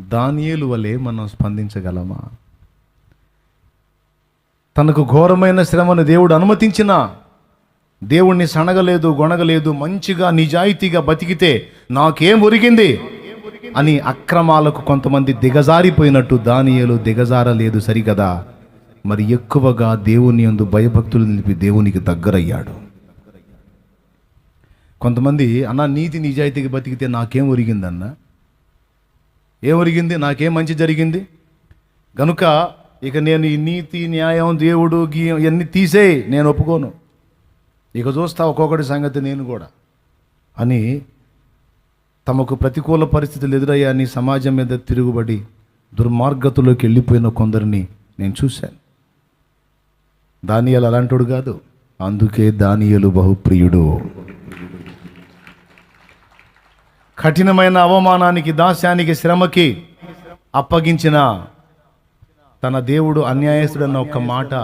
దానియేలు వలె మనం స్పందించగలమా? తనకు ఘోరమైన శ్రమను దేవుడు అనుమతించిన దేవుణ్ణి సనగలేదు గొనగలేదు మంచిగా నిజాయితీగా బతికితే నాకేం ఒరిగింది? అని అక్రమాలకు కొంతమంది దిగజారిపోయినట్టు దానియేలు దిగజారలేదు సరికదా మరి ఎక్కువగా దేవుని యందు భయభక్తులు నిలిపి దేవునికి దగ్గరయ్యాడు. కొంతమంది అన్న నీతి నిజాయితీగా బతికితే నాకేం ఒరిగిందన్నా? ఏం నాకేం మంచి జరిగింది? గనుక ఇక నేను ఈ నీతి న్యాయం దేవుడు గీయం ఇవన్నీ తీసేయి నేను ఒప్పుకోను. ఇక చూస్తా ఒక్కొక్కటి సంగతి నేను కూడా. అని తమకు ప్రతికూల పరిస్థితులు ఎదురయ్యాని సమాజం మీద తిరుగుబడి దుర్మార్గతలోకి వెళ్ళిపోయిన కొందరిని నేను చూశాను. దానియలు అలాంటోడు కాదు. అందుకే దానియలు బహుప్రియుడు. కఠినమైన అవమానానికి దాస్యానికి శ్రమకి అప్పగించిన తన దేవుడు అన్యాయస్తుడన్న ఒక్క మాట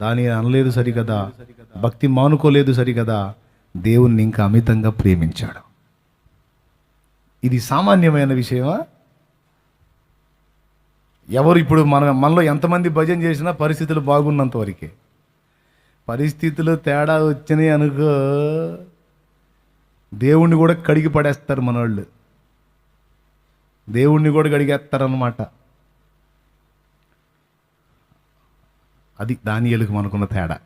దాని అనలేదు సరికదా భక్తి మానుకోలేదు సరికదా దేవుణ్ణి ఇంకా అమితంగా ప్రేమించాడు. ఇది సామాన్యమైన విషయమా? ఎవరు ఇప్పుడు మన మనలో ఎంతమంది భజన చేసినా పరిస్థితులు బాగున్నంత వరకే పరిస్థితులు తేడా వచ్చినాయి అనుకో. దేవుణ్ణి కూడా కడిగి పడేస్తారు మనోళ్ళు. దేవుణ్ణి కూడా కడిగేస్తారన్నమాట. అది దానియలకు మనకున్న తేడా.